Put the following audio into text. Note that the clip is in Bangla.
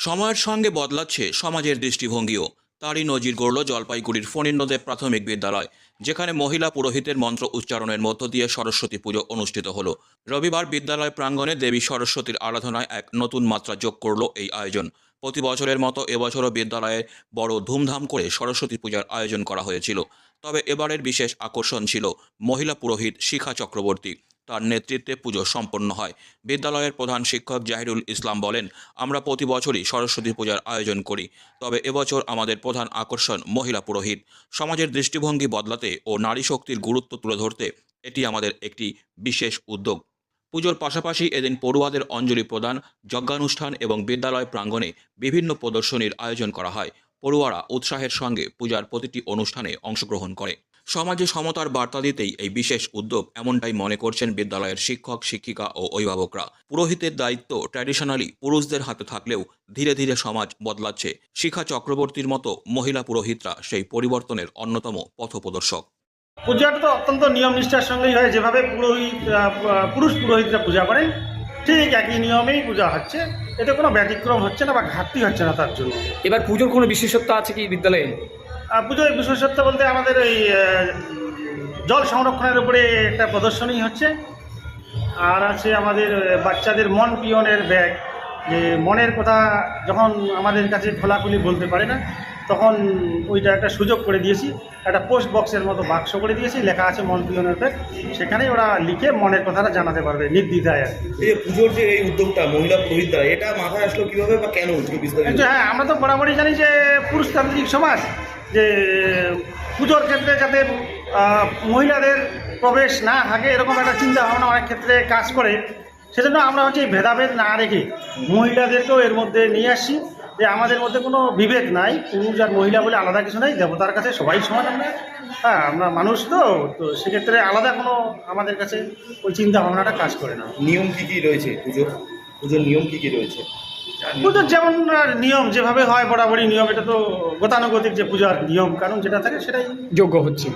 সময়ের সঙ্গে বদলাচ্ছে সমাজের দৃষ্টিভঙ্গিও। তারই নজির গড়ল জলপাইগুড়ির ফণীন্দ্রদেব প্রাথমিক বিদ্যালয়, যেখানে মহিলা পুরোহিতের মন্ত্র উচ্চারণের মধ্য দিয়ে সরস্বতী পুজো অনুষ্ঠিত হল। রবিবার বিদ্যালয় প্রাঙ্গণে দেবী সরস্বতীর আরাধনায় এক নতুন মাত্রা যোগ করল এই আয়োজন। প্রতি বছরের মতো এবছরও বিদ্যালয়ে বড় ধুমধাম করে সরস্বতী পূজার আয়োজন করা হয়েছিল। তবে এবারের বিশেষ আকর্ষণ ছিল মহিলা পুরোহিত শিখা চক্রবর্তী। তার নেতৃত্বে পুজো সম্পন্ন হয়। বিদ্যালয়ের প্রধান শিক্ষক জাহিরুল ইসলাম বলেন, আমরা প্রতি বছরই সরস্বতী পূজার আয়োজন করি, তবে এবছর আমাদের প্রধান আকর্ষণ মহিলা পুরোহিত। সমাজের দৃষ্টিভঙ্গি বদলাতে ও নারী শক্তির গুরুত্ব তুলে ধরতে এটি আমাদের একটি বিশেষ উদ্যোগ। পুজোর পাশাপাশি এদিন পড়ুয়াদের অঞ্জলি প্রদান, যজ্ঞানুষ্ঠান এবং বিদ্যালয় প্রাঙ্গণে বিভিন্ন প্রদর্শনীর আয়োজন করা হয়। পড়ুয়ারা উৎসাহের সঙ্গে পূজার প্রতিটি অনুষ্ঠানে অংশগ্রহণ করে। সমাজে সমতার বার্তা দিতেই এই বিশেষ উদ্যোগ এমনটাই মনে করছেন বিদ্যালয়ের শিক্ষক শিক্ষিকা ও অভিভাবকরা। পুরোহিতের দায়িত্ব ট্র্যাডিশনালি পুরুষদের হাতে থাকলেও ধীরে ধীরে সমাজ বদলাচ্ছে। শিখা চক্রবর্তীর মতো মহিলা পুরোহিতরা সেই পরিবর্তনের অন্যতম পথপ্রদর্শক। পূজাটা তো অত্যন্ত নিয়ম নিষ্ঠার সঙ্গেই হয়। যেভাবে পুরোহিত পুরুষ পুরোহিতরা পূজা করেন ঠিক একই নিয়মেই পূজা হচ্ছে। এতে কোনো ব্যতিক্রম হচ্ছে না বা ঘাটতি হচ্ছে না তার জন্য। এবার পুজোর কোনো বিশেষত্ব আছে কি বিদ্যালয়ে? পুজোর বিশেষত্ব বলতে আমাদের ওই জল সংরক্ষণের উপরে একটা প্রদর্শনী হচ্ছে। আর আছে আমাদের বাচ্চাদের মন পিয়নের ব্যাগ। যে মনের কথা যখন আমাদের কাছে খোলাখুলি বলতে পারে না তখন ওইটা একটা সুযোগ করে দিয়েছি একটা পোস্ট বক্সের মতো বাক্স করে দিয়েছি লেখা আছে মন পিয়নের ব্যাগ সেখানে ওরা লিখে মনের কথাটা জানাতে পারবে নির্দ্বিধায় আর। এই পুজোর যে এই উদ্যোগটা মহিলা পুরোহিত দ্বারা এটা মাথায় আসলো কীভাবে বা কেন হ্যাঁ আমরা তো বরাবরই জানি যে পুরুষতান্ত্রিক সমাজ যে পুজোর ক্ষেত্রে যাতে মহিলাদের প্রবেশ না থাকে এরকম একটা চিন্তা ভাবনা অনেক ক্ষেত্রে কাজ করে। সেজন্য আমরা হচ্ছে এই ভেদাভেদ না রেখে মহিলাদেরকেও এর মধ্যে নিয়ে আসি যে আমাদের মধ্যে কোনো বিভেদ নাই পুরুষ আর মহিলা বলে আলাদা কিছু নাই দেবতার কাছে সবাই সমান। আমরা হ্যাঁ আমরা মানুষ তো তো সেক্ষেত্রে আলাদা কোনো আমাদের কাছে ওই চিন্তা ভাবনাটা কাজ করে না। নিয়ম কি কি রয়েছে? পুজোর পুজোর নিয়ম কি কি রয়েছে? পুজোর যেমন আর নিয়ম যেভাবে হয় বরাবরই নিয়ম এটা তো গতানুগতিক যে পূজার নিয়ম কারণ যেটা থাকে সেটাই যোগ্য হচ্ছে।